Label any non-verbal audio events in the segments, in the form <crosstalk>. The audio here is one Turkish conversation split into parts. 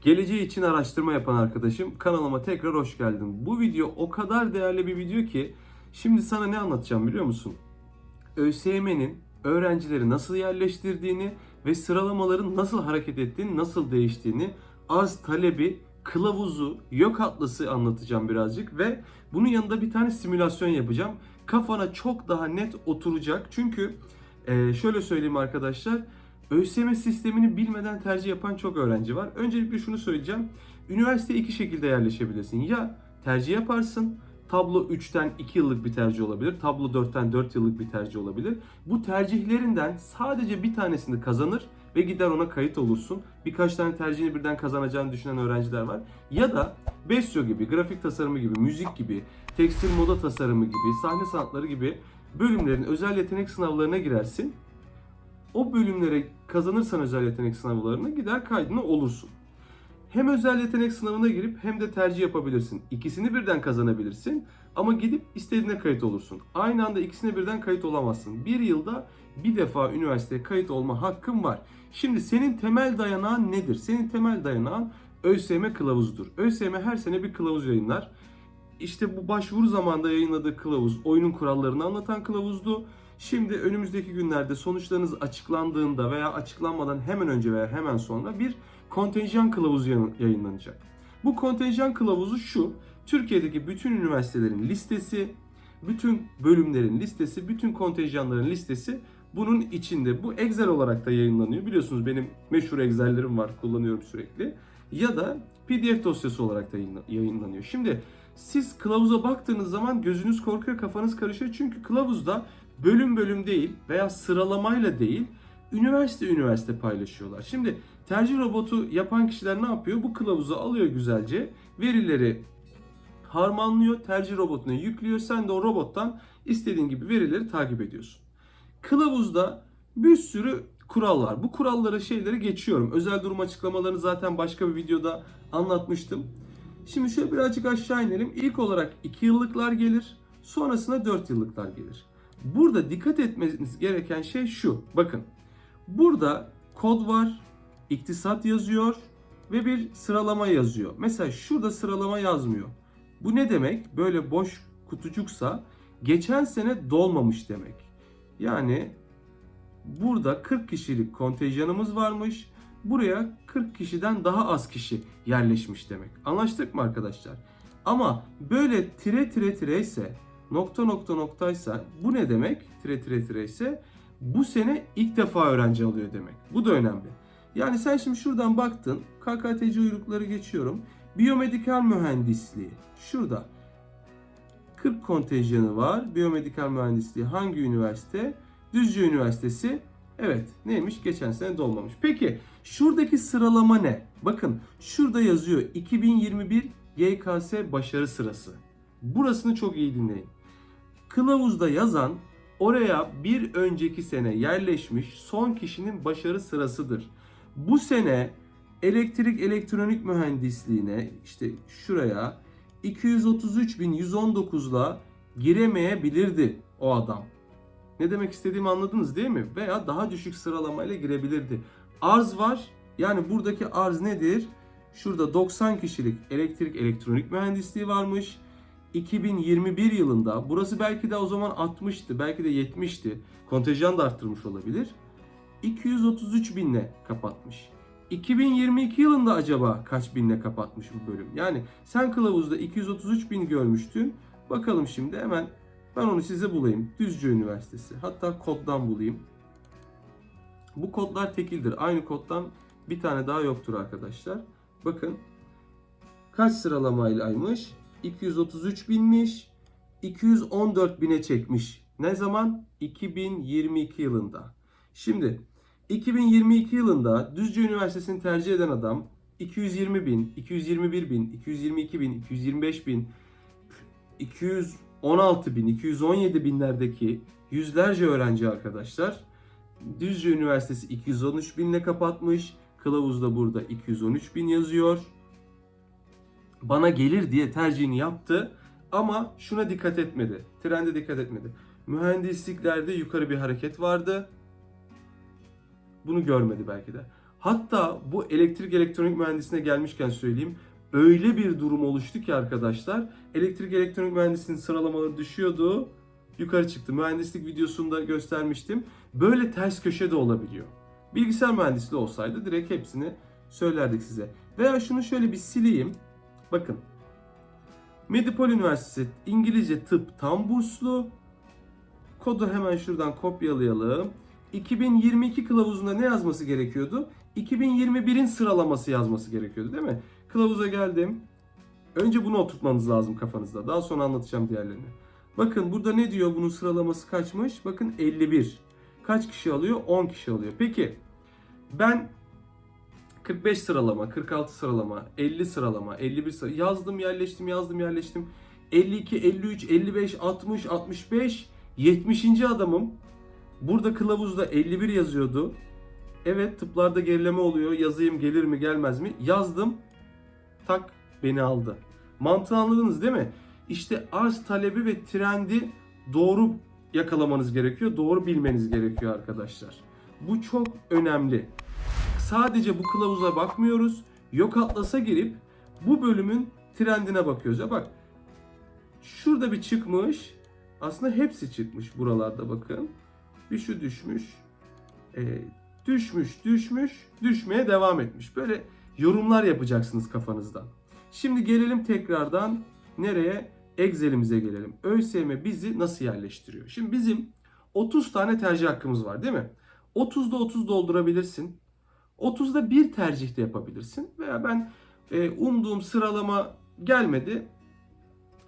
Geleceği için araştırma yapan arkadaşım kanalıma tekrar hoş geldin. Bu video o kadar değerli bir video ki şimdi sana ne anlatacağım biliyor musun? ÖSYM'nin öğrencileri nasıl yerleştirdiğini ve sıralamaların nasıl hareket ettiğini, nasıl değiştiğini, arz talebi, kılavuzu, yok atlası anlatacağım birazcık ve bunun yanında bir tane simülasyon yapacağım. Kafana çok daha net oturacak. Çünkü şöyle söyleyeyim arkadaşlar. ÖSYM sistemini bilmeden tercih yapan çok öğrenci var. Öncelikle şunu söyleyeceğim. Üniversiteye iki şekilde yerleşebilirsin. Ya tercih yaparsın. Tablo 3'ten 2 yıllık bir tercih olabilir. Tablo 4'ten 4 yıllık bir tercih olabilir. Bu tercihlerinden sadece bir tanesini kazanır ve gider ona kayıt olursun. Birkaç tane tercihini birden kazanacağını düşünen öğrenciler var. Ya da Besyo gibi, grafik tasarımı gibi, müzik gibi, tekstil moda tasarımı gibi, sahne sanatları gibi bölümlerin özel yetenek sınavlarına girersin. O bölümlere kazanırsan özel yetenek sınavlarına gider kaydını olursun. Hem özel yetenek sınavına girip hem de tercih yapabilirsin. İkisini birden kazanabilirsin ama gidip istediğine kayıt olursun. Aynı anda ikisine birden kayıt olamazsın. Bir yılda bir defa üniversiteye kayıt olma hakkın var. Şimdi senin temel dayanağın nedir? Senin temel dayanağın ÖSYM kılavuzudur. ÖSYM her sene bir kılavuz yayınlar. İşte bu başvuru zamanında yayınladığı kılavuz oyunun kurallarını anlatan kılavuzdu. Şimdi önümüzdeki günlerde sonuçlarınız açıklandığında veya açıklanmadan hemen önce veya hemen sonra bir kontenjan kılavuzu yayın- yayınlanacak. Bu kontenjan kılavuzu şu. Türkiye'deki bütün üniversitelerin listesi, bütün bölümlerin listesi, bütün kontenjanların listesi bunun içinde. Bu Excel olarak da yayınlanıyor. Biliyorsunuz benim meşhur Excel'lerim var, kullanıyorum sürekli. Ya da PDF dosyası olarak da yayınla- yayınlanıyor. Şimdi siz kılavuza baktığınız zaman gözünüz korkuyor, kafanız karışıyor. Çünkü kılavuzda bölüm bölüm değil veya sıralamayla değil, üniversite üniversite paylaşıyorlar. Şimdi tercih robotu yapan kişiler ne yapıyor? Bu kılavuzu alıyor güzelce, verileri harmanlıyor, tercih robotuna yüklüyor. Sen de o robottan istediğin gibi verileri takip ediyorsun. Kılavuzda bir sürü kural var. Bu kuralları şeyleri geçiyorum. Özel durum açıklamalarını zaten başka bir videoda anlatmıştım. Şimdi şöyle birazcık aşağı inelim. İlk olarak 2 yıllıklar gelir. Sonrasında 4 yıllıklar gelir. Burada dikkat etmeniz gereken şey şu. Bakın. Burada kod var. iktisat yazıyor ve bir sıralama yazıyor. Mesela şurada sıralama yazmıyor. Bu ne demek? Böyle boş kutucuksa geçen sene dolmamış demek. Yani burada 40 kişilik kontenjanımız varmış. Buraya 40 kişiden daha az kişi yerleşmiş demek. Anlaştık mı arkadaşlar? Ama böyle tire tire tire ise nokta nokta noktaysa bu ne demek? Tire tire tire ise bu sene ilk defa öğrenci alıyor demek. Bu da önemli. Yani sen şimdi şuradan baktın. KKTC uyrukları geçiyorum. Biyomedikal mühendisliği. Şurada. 40 kontenjanı var. Biyomedikal mühendisliği hangi üniversite? Düzce Üniversitesi. Evet neymiş? Geçen sene dolmamış. Peki şuradaki sıralama ne? Bakın şurada yazıyor 2021 YKS başarı sırası. Burasını çok iyi dinleyin. Kılavuzda yazan oraya bir önceki sene yerleşmiş son kişinin başarı sırasıdır. Bu sene elektrik elektronik mühendisliğine işte şuraya 233.119'la giremeyebilirdi o adam. Ne demek istediğimi anladınız değil mi? Veya daha düşük sıralamayla girebilirdi. Arz var. Yani buradaki arz nedir? Şurada 90 kişilik elektrik elektronik mühendisliği varmış. 2021 yılında burası belki de o zaman 60'tı, belki de 70'ti. Kontenjan da arttırmış olabilir. 233 binle kapatmış. 2022 yılında acaba kaç binle kapatmış bu bölüm? Yani sen kılavuzda 233 bin görmüştün. Bakalım şimdi hemen ben onu size bulayım. Düzce Üniversitesi. Hatta koddan bulayım. Bu kodlar tekildir. Aynı koddan bir tane daha yoktur arkadaşlar. Bakın kaç sıralamaylaymış? 233 binmiş. 214 bine çekmiş. Ne zaman? 2022 yılında. Şimdi 2022 yılında Düzce Üniversitesi'ni tercih eden adam 220 bin, 221 bin, 222 bin, 225 bin, 216 bin, 217 binlerdeki yüzlerce öğrenci arkadaşlar. Düzce Üniversitesi 213 binle kapatmış. Kılavuzda burada 213 bin yazıyor. Bana gelir diye tercihini yaptı ama şuna dikkat etmedi. Trende dikkat etmedi. Mühendisliklerde yukarı bir hareket vardı. Bunu görmedi belki de. Hatta bu elektrik elektronik mühendisine gelmişken söyleyeyim. Öyle bir durum oluştu ki arkadaşlar. Elektrik elektronik mühendisinin sıralamaları düşüyordu. Yukarı çıktı. Mühendislik videosunda göstermiştim. Böyle ters köşe de olabiliyor. Bilgisayar mühendisliği olsaydı direkt hepsini söylerdik size. Veya şunu şöyle bir sileyim. Bakın. Medipol Üniversitesi İngilizce Tıp tam burslu. Kodu hemen şuradan kopyalayalım. 2022 kılavuzunda ne yazması gerekiyordu? 2021'in sıralaması yazması gerekiyordu değil mi? Kılavuza geldim. Önce bunu oturtmanız lazım kafanızda. Daha sonra anlatacağım diğerlerini. Bakın burada ne diyor? Bunun sıralaması kaçmış? Bakın 51. Kaç kişi alıyor? 10 kişi alıyor. Peki ben 45 sıralama, 46 sıralama, 50 sıralama, 51 sıralama yazdım, yerleştim, yazdım, yerleştim. 52, 53, 55, 60, 65, 70. adamım. Burada kılavuzda 51 yazıyordu. Evet tıplarda gerileme oluyor. Yazayım gelir mi gelmez mi? Yazdım. Tak beni aldı. Mantığı anladınız değil mi? İşte arz talebi ve trendi doğru yakalamanız gerekiyor. Doğru bilmeniz gerekiyor arkadaşlar. Bu çok önemli. Sadece bu kılavuza bakmıyoruz. Yok atlasa girip bu bölümün trendine bakıyoruz. Ya bak şurada bir çıkmış. Aslında hepsi çıkmış buralarda bakın. Bir şu düşmüş. Ee, düşmüş, düşmüş, düşmeye devam etmiş. Böyle yorumlar yapacaksınız kafanızdan. Şimdi gelelim tekrardan nereye? Excel'imize gelelim. ÖSYM bizi nasıl yerleştiriyor? Şimdi bizim 30 tane tercih hakkımız var değil mi? 30'da 30 doldurabilirsin. 30'da bir tercih de yapabilirsin. Veya ben e, umduğum sıralama gelmedi.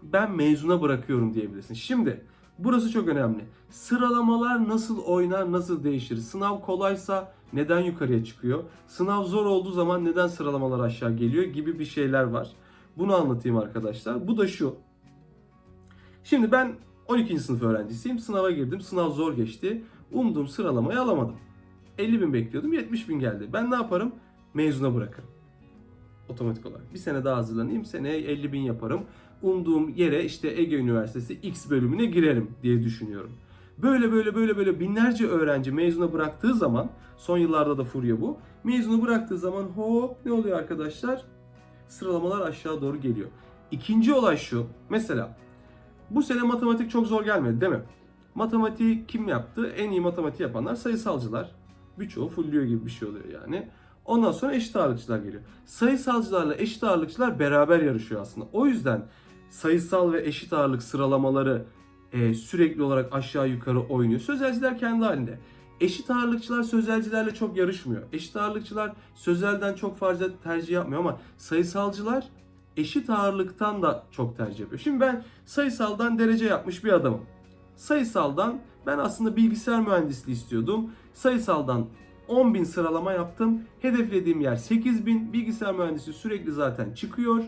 Ben mezuna bırakıyorum diyebilirsin. Şimdi burası çok önemli. Sıralamalar nasıl oynar, nasıl değişir? Sınav kolaysa neden yukarıya çıkıyor? Sınav zor olduğu zaman neden sıralamalar aşağı geliyor gibi bir şeyler var. Bunu anlatayım arkadaşlar. Bu da şu. Şimdi ben 12. sınıf öğrencisiyim. Sınava girdim. Sınav zor geçti. Umduğum sıralamayı alamadım. 50 bin bekliyordum. 70 bin geldi. Ben ne yaparım? Mezuna bırakırım. Otomatik olarak. Bir sene daha hazırlanayım. Seneye 50 bin yaparım. Umduğum yere işte Ege Üniversitesi X bölümüne girerim diye düşünüyorum. Böyle böyle böyle böyle binlerce öğrenci mezuna bıraktığı zaman son yıllarda da furya bu. Mezunu bıraktığı zaman hop ne oluyor arkadaşlar? Sıralamalar aşağı doğru geliyor. İkinci olay şu. Mesela bu sene matematik çok zor gelmedi değil mi? Matematiği kim yaptı? En iyi matematiği yapanlar sayısalcılar. Birçoğu fulluyor gibi bir şey oluyor yani. Ondan sonra eşit ağırlıkçılar geliyor. Sayısalcılarla eşit ağırlıkçılar beraber yarışıyor aslında. O yüzden sayısal ve eşit ağırlık sıralamaları e, sürekli olarak aşağı yukarı oynuyor. Sözelciler kendi halinde. Eşit ağırlıkçılar sözelcilerle çok yarışmıyor. Eşit ağırlıkçılar sözelden çok fazla tercih yapmıyor ama sayısalcılar eşit ağırlıktan da çok tercih yapıyor. Şimdi ben sayısaldan derece yapmış bir adamım. Sayısaldan ben aslında bilgisayar mühendisliği istiyordum. Sayısaldan 10.000 sıralama yaptım. Hedeflediğim yer 8.000. Bilgisayar mühendisliği sürekli zaten çıkıyor.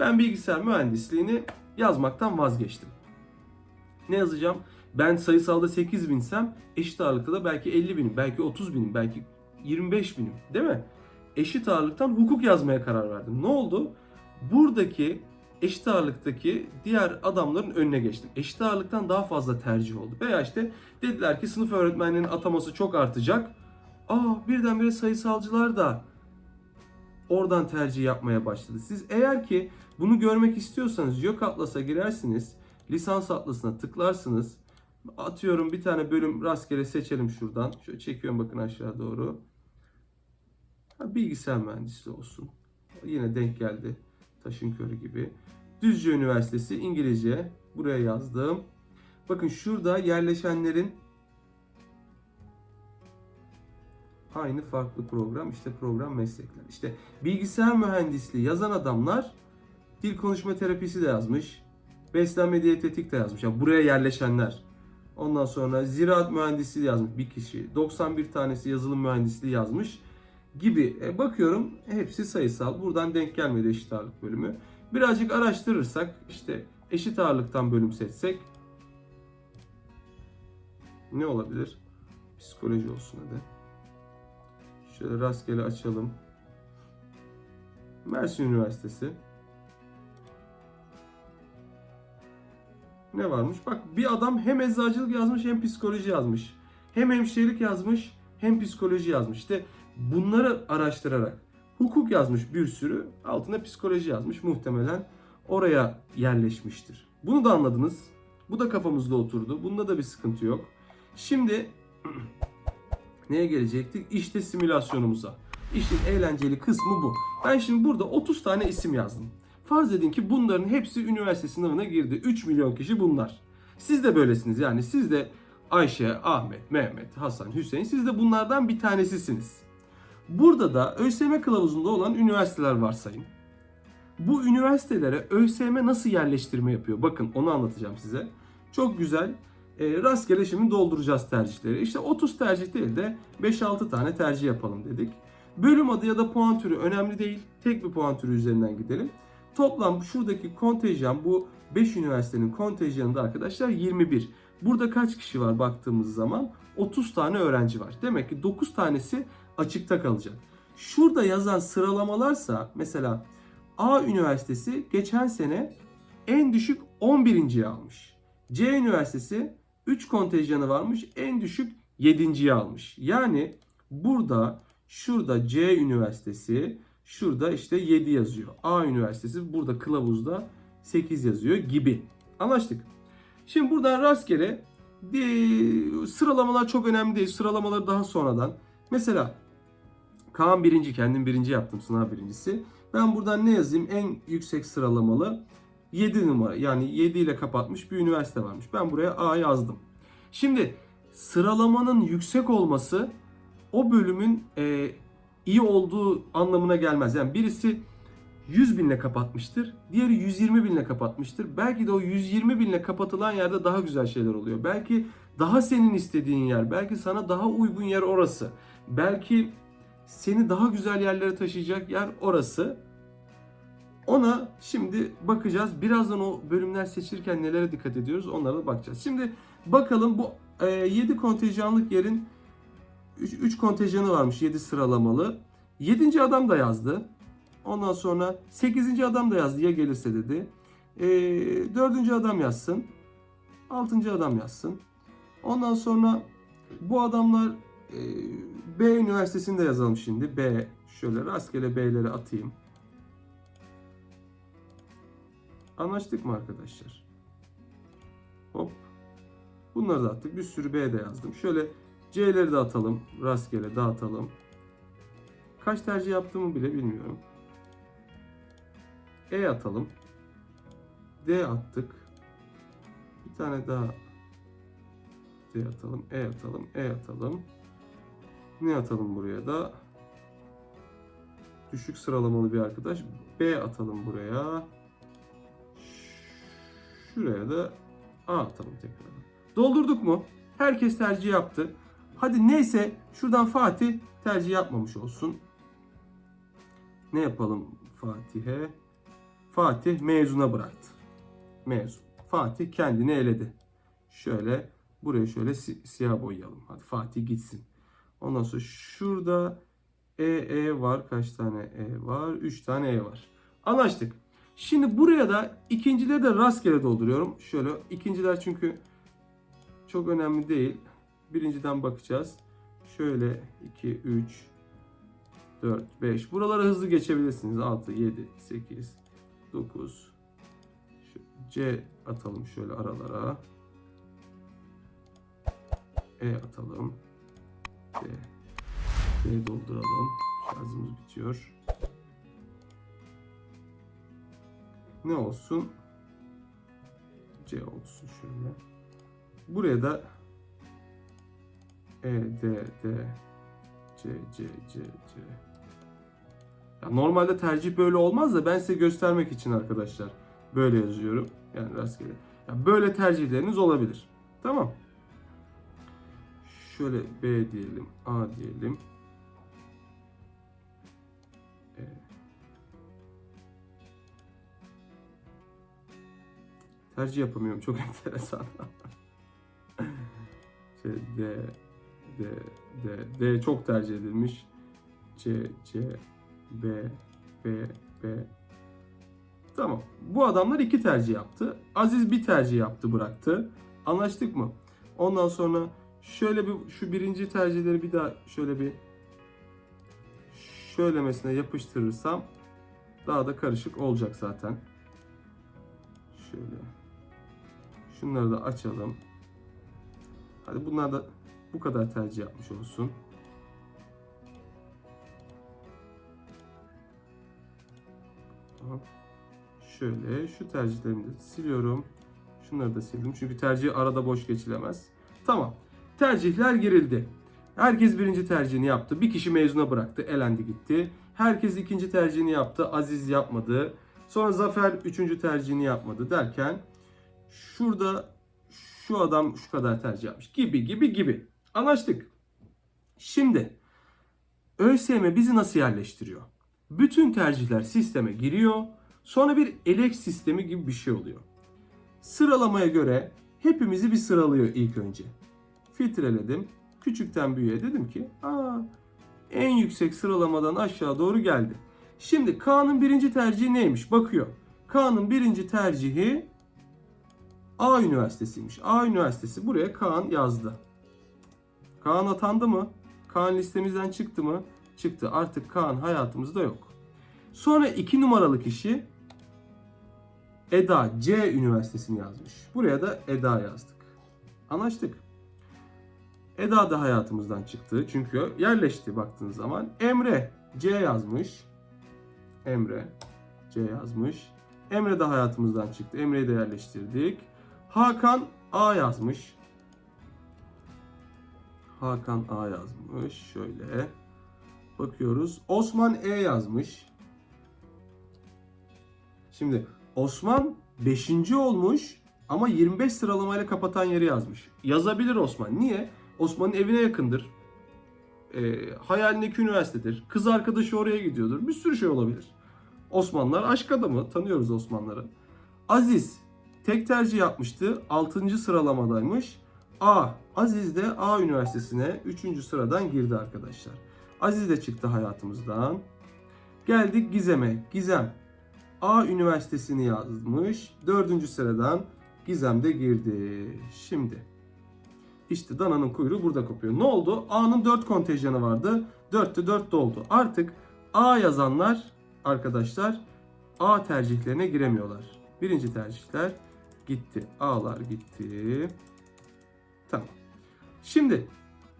Ben bilgisayar mühendisliğini yazmaktan vazgeçtim. Ne yazacağım? Ben sayısalda 8 binsem eşit ağırlıkta da belki 50 binim, belki 30 binim, belki 25 binim değil mi? Eşit ağırlıktan hukuk yazmaya karar verdim. Ne oldu? Buradaki eşit ağırlıktaki diğer adamların önüne geçtim. Eşit ağırlıktan daha fazla tercih oldu. Veya işte dediler ki sınıf öğretmenlerinin ataması çok artacak. Aa birdenbire sayısalcılar da oradan tercih yapmaya başladı. Siz eğer ki bunu görmek istiyorsanız Yok Atlas'a girersiniz. Lisans atlasına tıklarsınız. Atıyorum bir tane bölüm rastgele seçelim şuradan. Şöyle çekiyorum bakın aşağı doğru. Bilgisayar mühendisliği olsun. Yine denk geldi. Taşın körü gibi. Düzce Üniversitesi İngilizce. Buraya yazdım. Bakın şurada yerleşenlerin aynı farklı program. işte program meslekler. İşte bilgisayar mühendisliği yazan adamlar dil konuşma terapisi de yazmış. Beslenme diyetetik de yazmış. Yani buraya yerleşenler. Ondan sonra ziraat mühendisliği yazmış bir kişi. 91 tanesi yazılım mühendisliği yazmış gibi. E, bakıyorum hepsi sayısal. Buradan denk gelmedi eşit ağırlık bölümü. Birazcık araştırırsak işte eşit ağırlıktan bölüm seçsek ne olabilir? Psikoloji olsun hadi. Şöyle rastgele açalım. Mersin Üniversitesi. Ne varmış? Bak bir adam hem eczacılık yazmış hem psikoloji yazmış. Hem hemşirelik yazmış hem psikoloji yazmış. İşte bunları araştırarak hukuk yazmış bir sürü, altına psikoloji yazmış muhtemelen oraya yerleşmiştir. Bunu da anladınız. Bu da kafamızda oturdu. Bunda da bir sıkıntı yok. Şimdi <clears throat> neye gelecektik? İşte simülasyonumuza. İşin eğlenceli kısmı bu. Ben şimdi burada 30 tane isim yazdım. Farz edin ki bunların hepsi üniversite sınavına girdi. 3 milyon kişi bunlar. Siz de böylesiniz yani siz de Ayşe, Ahmet, Mehmet, Hasan, Hüseyin siz de bunlardan bir tanesisiniz. Burada da ÖSYM kılavuzunda olan üniversiteler varsayın. Bu üniversitelere ÖSYM nasıl yerleştirme yapıyor? Bakın onu anlatacağım size. Çok güzel. E, rastgele şimdi dolduracağız tercihleri. İşte 30 tercih değil de 5-6 tane tercih yapalım dedik. Bölüm adı ya da puan türü önemli değil. Tek bir puan türü üzerinden gidelim. Toplam şuradaki kontenjan bu 5 üniversitenin kontenjanında arkadaşlar 21. Burada kaç kişi var baktığımız zaman 30 tane öğrenci var. Demek ki 9 tanesi açıkta kalacak. Şurada yazan sıralamalarsa mesela A üniversitesi geçen sene en düşük 11.yi almış. C üniversitesi 3 kontenjanı varmış en düşük 7.yi almış. Yani burada şurada C üniversitesi şurada işte 7 yazıyor. A üniversitesi burada kılavuzda 8 yazıyor gibi. Anlaştık. Şimdi buradan rastgele sıralamalar çok önemli değil. Sıralamaları daha sonradan. Mesela Kaan birinci, kendim birinci yaptım sınav birincisi. Ben buradan ne yazayım? En yüksek sıralamalı 7 numara yani 7 ile kapatmış bir üniversite varmış. Ben buraya A yazdım. Şimdi sıralamanın yüksek olması o bölümün e, iyi olduğu anlamına gelmez. Yani birisi 100 binle kapatmıştır. Diğeri 120 binle kapatmıştır. Belki de o 120 binle kapatılan yerde daha güzel şeyler oluyor. Belki daha senin istediğin yer. Belki sana daha uygun yer orası. Belki seni daha güzel yerlere taşıyacak yer orası. Ona şimdi bakacağız. Birazdan o bölümler seçirken nelere dikkat ediyoruz onlara da bakacağız. Şimdi bakalım bu e, 7 kontenjanlık yerin 3 kontenjanı varmış 7 sıralamalı. 7. adam da yazdı. Ondan sonra 8. adam da yazdı ya gelirse dedi. E, 4. adam yazsın. 6. adam yazsın. Ondan sonra bu adamlar e, B üniversitesinde yazalım şimdi. B şöyle rastgele B'leri atayım. Anlaştık mı arkadaşlar? Hop. Bunları da attık. Bir sürü B de yazdım. Şöyle C'leri de atalım. Rastgele dağıtalım. Kaç tercih yaptığımı bile bilmiyorum. E atalım. D attık. Bir tane daha D atalım. E atalım. E atalım. Ne atalım buraya da? Düşük sıralamalı bir arkadaş. B atalım buraya. Şuraya da A atalım tekrar. Doldurduk mu? Herkes tercih yaptı. Hadi neyse şuradan Fatih tercih yapmamış olsun. Ne yapalım Fatih'e? Fatih mezuna bıraktı. Mezun. Fatih kendini eledi. Şöyle buraya şöyle si- siyah boyayalım. Hadi Fatih gitsin. Ondan sonra şurada E, E var. Kaç tane E var? 3 tane E var. Anlaştık. Şimdi buraya da ikincileri de rastgele dolduruyorum. Şöyle ikinciler çünkü çok önemli değil. Birinciden bakacağız. Şöyle 2, 3, 4, 5. Buralara hızlı geçebilirsiniz. 6, 7, 8, 9. Şu C atalım şöyle aralara. E atalım. D. D dolduralım. Şarjımız bitiyor. Ne olsun? C olsun şöyle. Buraya da E, D, D, C, C, C, C. Ya normalde tercih böyle olmaz da ben size göstermek için arkadaşlar böyle yazıyorum. Yani rastgele. Ya böyle tercihleriniz olabilir. Tamam. Şöyle B diyelim, A diyelim. E. Tercih yapamıyorum. Çok <laughs> enteresan. <laughs> şey, D, D, D, D çok tercih edilmiş. C, C, B, B, B. Tamam. Bu adamlar iki tercih yaptı. Aziz bir tercih yaptı bıraktı. Anlaştık mı? Ondan sonra şöyle bir şu birinci tercihleri bir daha şöyle bir şöylemesine yapıştırırsam daha da karışık olacak zaten. Şöyle. Şunları da açalım. Hadi bunlar da bu kadar tercih yapmış olsun. Tamam. Şöyle şu tercihlerimi de siliyorum. Şunları da sildim çünkü tercih arada boş geçilemez. Tamam. Tercihler girildi. Herkes birinci tercihini yaptı. Bir kişi mezuna bıraktı. Elendi gitti. Herkes ikinci tercihini yaptı. Aziz yapmadı. Sonra Zafer üçüncü tercihini yapmadı derken şurada şu adam şu kadar tercih yapmış gibi gibi gibi. Anlaştık. Şimdi ÖSYM bizi nasıl yerleştiriyor? Bütün tercihler sisteme giriyor. Sonra bir elek sistemi gibi bir şey oluyor. Sıralamaya göre hepimizi bir sıralıyor ilk önce. Filtreledim. Küçükten büyüğe dedim ki aa, en yüksek sıralamadan aşağı doğru geldi. Şimdi Kaan'ın birinci tercihi neymiş? Bakıyor. Kaan'ın birinci tercihi A Üniversitesi'ymiş. A Üniversitesi buraya Kaan yazdı. Kaan atandı mı? Kaan listemizden çıktı mı? Çıktı. Artık Kaan hayatımızda yok. Sonra iki numaralı kişi Eda C Üniversitesi'ni yazmış. Buraya da Eda yazdık. Anlaştık. Eda da hayatımızdan çıktı. Çünkü yerleşti baktığınız zaman. Emre C yazmış. Emre C yazmış. Emre de hayatımızdan çıktı. Emre'yi de yerleştirdik. Hakan A yazmış. Hakan A yazmış. Şöyle. Bakıyoruz. Osman E yazmış. Şimdi Osman 5. olmuş ama 25 sıralamayla kapatan yeri yazmış. Yazabilir Osman. Niye? Osman'ın evine yakındır. E, hayalindeki üniversitedir. Kız arkadaşı oraya gidiyordur. Bir sürü şey olabilir. Osmanlılar aşk adamı. Tanıyoruz Osmanlıları. Aziz tek tercih yapmıştı. 6. sıralamadaymış. A. Aziz de A Üniversitesi'ne 3. sıradan girdi arkadaşlar. Aziz de çıktı hayatımızdan. Geldik Gizem'e. Gizem A Üniversitesi'ni yazmış. 4. sıradan Gizem de girdi. Şimdi işte dananın kuyruğu burada kopuyor. Ne oldu? A'nın 4 kontenjanı vardı. 4'te 4 doldu. Artık A yazanlar arkadaşlar A tercihlerine giremiyorlar. Birinci tercihler gitti. A'lar gitti. Tamam. Şimdi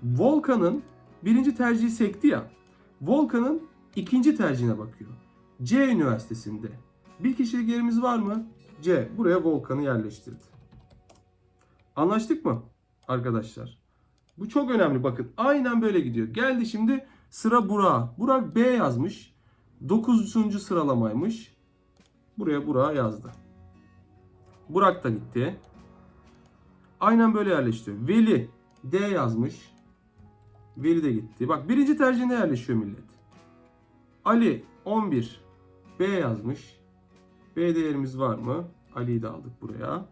Volkan'ın birinci tercihi sekti ya. Volkan'ın ikinci tercihine bakıyor. C Üniversitesi'nde. Bir kişilik yerimiz var mı? C. Buraya Volkan'ı yerleştirdi. Anlaştık mı arkadaşlar? Bu çok önemli bakın. Aynen böyle gidiyor. Geldi şimdi sıra Burak. Burak B yazmış. 9. sıralamaymış. Buraya Burak yazdı. Burak da gitti. Aynen böyle yerleştiriyor. Veli D yazmış. Veli de gitti. Bak birinci tercihine yerleşiyor millet. Ali 11 B yazmış. B değerimiz var mı? Ali'yi de aldık buraya.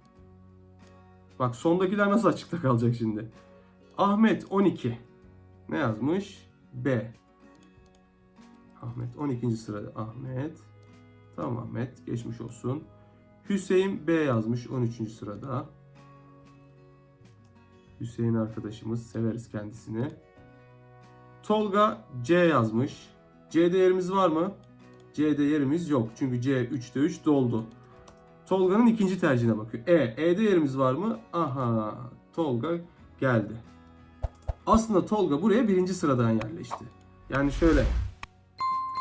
Bak sondakiler nasıl açıkta kalacak şimdi? Ahmet 12. Ne yazmış? B. Ahmet 12. sırada Ahmet. Tamam Ahmet geçmiş olsun. Hüseyin B yazmış 13. sırada. Hüseyin arkadaşımız severiz kendisini. Tolga C yazmış. C değerimiz var mı? C değerimiz yok. Çünkü C 3'te 3 doldu. Tolga'nın ikinci tercihine bakıyor. E. E değerimiz var mı? Aha. Tolga geldi. Aslında Tolga buraya birinci sıradan yerleşti. Yani şöyle.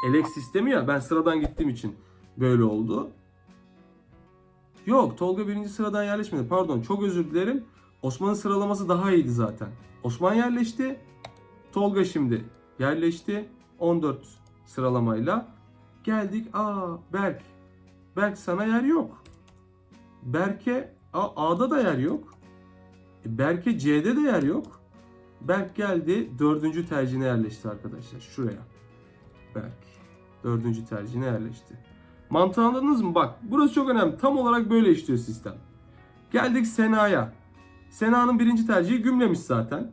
Elek sistemi ya ben sıradan gittiğim için böyle oldu. Yok Tolga birinci sıradan yerleşmedi. Pardon çok özür dilerim. Osman'ın sıralaması daha iyiydi zaten. Osman yerleşti. Tolga şimdi yerleşti. 14 sıralamayla. Geldik. Aa Berk. Berk sana yer yok. Berk'e A'da da yer yok. E, Berk'e C'de de yer yok. Berk geldi dördüncü tercihine yerleşti arkadaşlar. Şuraya. Berk. Dördüncü tercihine yerleşti. Mantığı anladınız mı? Bak burası çok önemli. Tam olarak böyle işliyor sistem. Geldik Sena'ya. Sena'nın birinci tercihi gümlemiş zaten.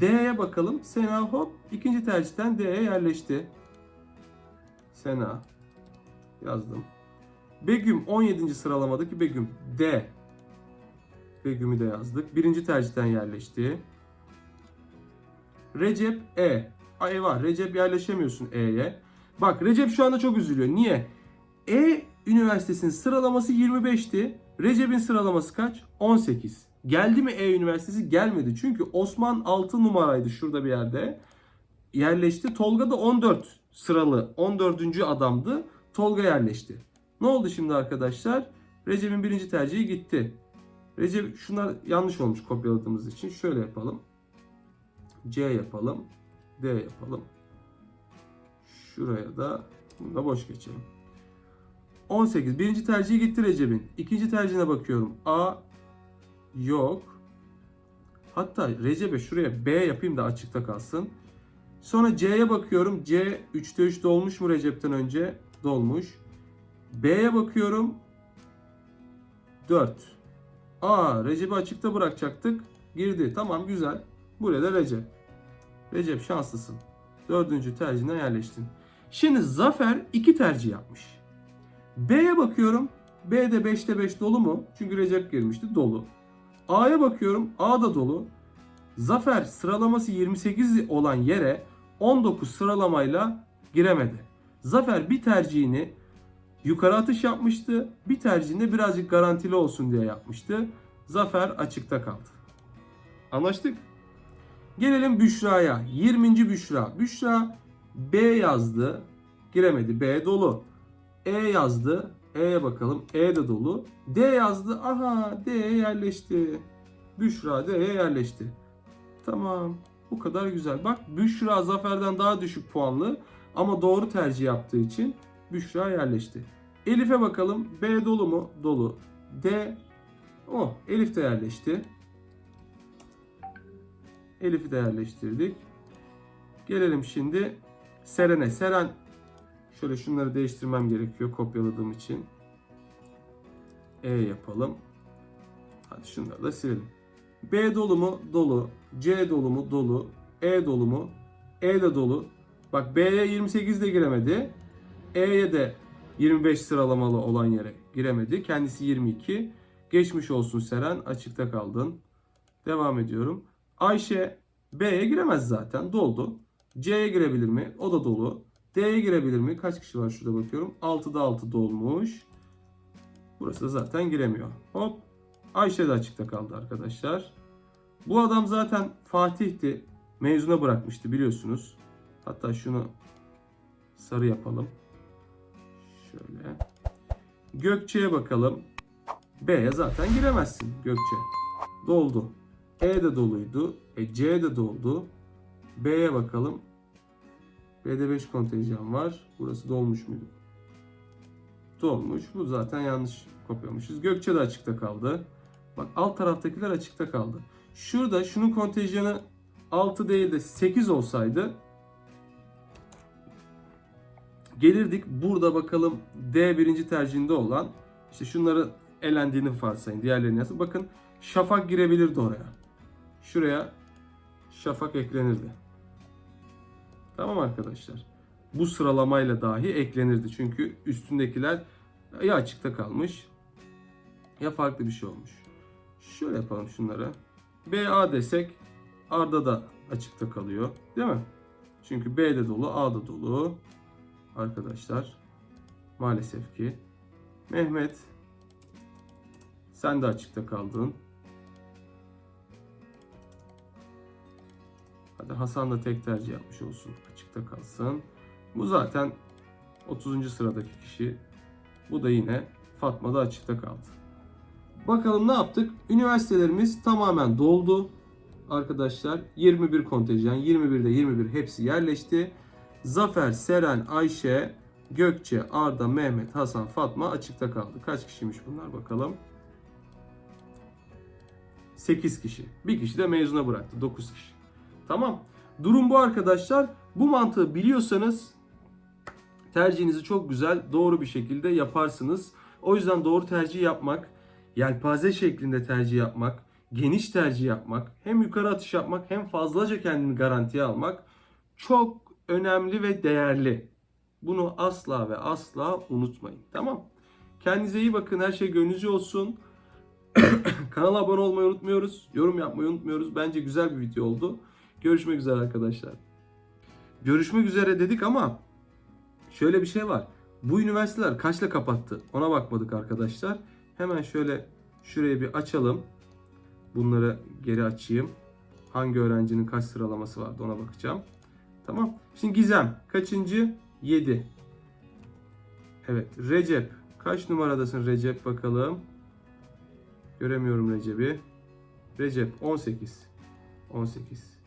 D'ye bakalım. Sena hop ikinci tercihten D'ye yerleşti. Sena. Yazdım. Begüm 17. sıralamadaki Begüm. D. Begüm'ü de yazdık. Birinci tercihten yerleşti. Recep E. Ay var. Recep yerleşemiyorsun E'ye. Bak Recep şu anda çok üzülüyor. Niye? E üniversitesinin sıralaması 25'ti. Recep'in sıralaması kaç? 18. Geldi mi E üniversitesi? Gelmedi. Çünkü Osman 6 numaraydı şurada bir yerde. Yerleşti. Tolga da 14 sıralı 14. adamdı. Tolga yerleşti. Ne oldu şimdi arkadaşlar? Recep'in birinci tercihi gitti. Recep şunlar yanlış olmuş kopyaladığımız için. Şöyle yapalım. C yapalım. D yapalım. Şuraya da bunu da boş geçelim. 18. Birinci tercihi gitti Recep'in. İkinci tercihine bakıyorum. A yok. Hatta Recep'e şuraya B yapayım da açıkta kalsın. Sonra C'ye bakıyorum. C 3'te 3 dolmuş mu Recep'ten önce? Dolmuş. B'ye bakıyorum. 4. Aa Recep'i açıkta bırakacaktık. Girdi. Tamam güzel. Buraya da Recep. Recep şanslısın. Dördüncü tercihine yerleştin. Şimdi Zafer iki tercih yapmış. B'ye bakıyorum. B'de 5'te 5 dolu mu? Çünkü Recep girmişti. Dolu. A'ya bakıyorum. A da dolu. Zafer sıralaması 28 olan yere 19 sıralamayla giremedi. Zafer bir tercihini yukarı atış yapmıştı. Bir tercihinde birazcık garantili olsun diye yapmıştı. Zafer açıkta kaldı. Anlaştık. Gelelim Büşra'ya. 20. Büşra. Büşra B yazdı. Giremedi. B dolu. E yazdı. E'ye bakalım. E de dolu. D yazdı. Aha D'ye yerleşti. Büşra D'ye yerleşti. Tamam. Bu kadar güzel. Bak Büşra Zafer'den daha düşük puanlı ama doğru tercih yaptığı için Büşra yerleşti. Elif'e bakalım. B dolu mu? Dolu. D Oh, Elif de yerleşti. Elif'i de yerleştirdik. Gelelim şimdi Seren'e. Seren şöyle şunları değiştirmem gerekiyor kopyaladığım için. E yapalım. Hadi şunları da silelim. B dolu mu? Dolu. C dolu mu? Dolu. E dolu mu? E de dolu. Bak B'ye 28 de giremedi. E'ye de 25 sıralamalı olan yere giremedi. Kendisi 22. Geçmiş olsun Seren. Açıkta kaldın. Devam ediyorum. Ayşe B'ye giremez zaten. Doldu. C'ye girebilir mi? O da dolu. D'ye girebilir mi? Kaç kişi var şurada bakıyorum. 6'da 6 dolmuş. Burası da zaten giremiyor. Hop. Ayşe de açıkta kaldı arkadaşlar. Bu adam zaten Fatih'ti. Mezuna bırakmıştı biliyorsunuz. Hatta şunu sarı yapalım. Şöyle. Gökçe'ye bakalım. B'ye zaten giremezsin Gökçe. Doldu. E de doluydu. E C de doldu. B'ye bakalım. B'de 5 kontenjan var. Burası dolmuş muydu? Dolmuş. Bu zaten yanlış kopyamışız. Gökçe de açıkta kaldı. Bak alt taraftakiler açıkta kaldı. Şurada şunun kontenjanı 6 değil de 8 olsaydı gelirdik. Burada bakalım D birinci tercihinde olan işte şunları elendiğini varsayın. Diğerlerini yazın. Bakın şafak girebilirdi oraya. Şuraya şafak eklenirdi. Tamam arkadaşlar. Bu sıralamayla dahi eklenirdi. Çünkü üstündekiler ya açıkta kalmış ya farklı bir şey olmuş. Şöyle yapalım şunları. BA desek Arda da açıkta kalıyor. Değil mi? Çünkü B de dolu, A da dolu. Arkadaşlar. Maalesef ki. Mehmet sen de açıkta kaldın. Hadi Hasan da tek tercih yapmış olsun. Açıkta kalsın. Bu zaten 30. sıradaki kişi. Bu da yine Fatma da açıkta kaldı. Bakalım ne yaptık? Üniversitelerimiz tamamen doldu. Arkadaşlar 21 kontenjan, 21'de 21 hepsi yerleşti. Zafer, Seren, Ayşe, Gökçe, Arda, Mehmet, Hasan, Fatma açıkta kaldı. Kaç kişiymiş bunlar bakalım. 8 kişi. Bir kişi de mezuna bıraktı. 9 kişi. Tamam. Durum bu arkadaşlar. Bu mantığı biliyorsanız tercihinizi çok güzel, doğru bir şekilde yaparsınız. O yüzden doğru tercih yapmak, yelpaze şeklinde tercih yapmak, geniş tercih yapmak, hem yukarı atış yapmak hem fazlaca kendini garantiye almak çok önemli ve değerli. Bunu asla ve asla unutmayın. Tamam? Kendinize iyi bakın. Her şey gönlünüzce olsun. <clears throat> Kanala abone olmayı unutmuyoruz. Yorum yapmayı unutmuyoruz. Bence güzel bir video oldu. Görüşmek üzere arkadaşlar. görüşmek üzere dedik ama şöyle bir şey var. Bu üniversiteler kaçla kapattı? Ona bakmadık arkadaşlar. Hemen şöyle şurayı bir açalım. Bunları geri açayım. Hangi öğrencinin kaç sıralaması vardı ona bakacağım. Tamam. Şimdi Gizem kaçıncı? 7. Evet. Recep. Kaç numaradasın Recep bakalım. Göremiyorum Recep'i. Recep 18. 18.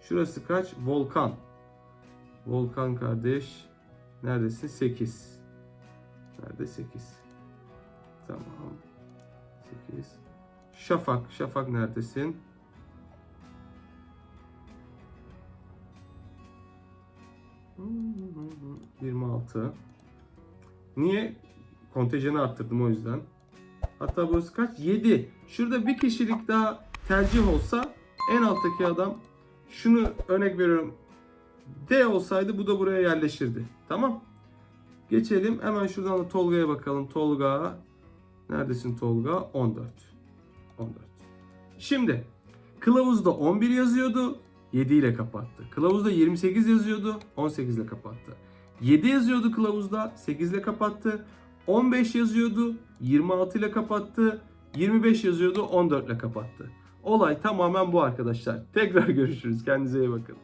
Şurası kaç? Volkan. Volkan kardeş. Neredesin? 8. Nerede? 8. Tamam. 8. Şafak. Şafak neredesin? 26. Niye? Kontenjanı arttırdım o yüzden. Hatta burası kaç? 7. Şurada bir kişilik daha tercih olsa en alttaki adam şunu örnek veriyorum. D olsaydı bu da buraya yerleşirdi. Tamam. Geçelim. Hemen şuradan da Tolga'ya bakalım. Tolga. Neredesin Tolga? 14. 14. Şimdi kılavuzda 11 yazıyordu. 7 ile kapattı. Kılavuzda 28 yazıyordu. 18 ile kapattı. 7 yazıyordu kılavuzda. 8 ile kapattı. 15 yazıyordu. 26 ile kapattı. 25 yazıyordu. 14 ile kapattı. Olay tamamen bu arkadaşlar. Tekrar görüşürüz. Kendinize iyi bakın.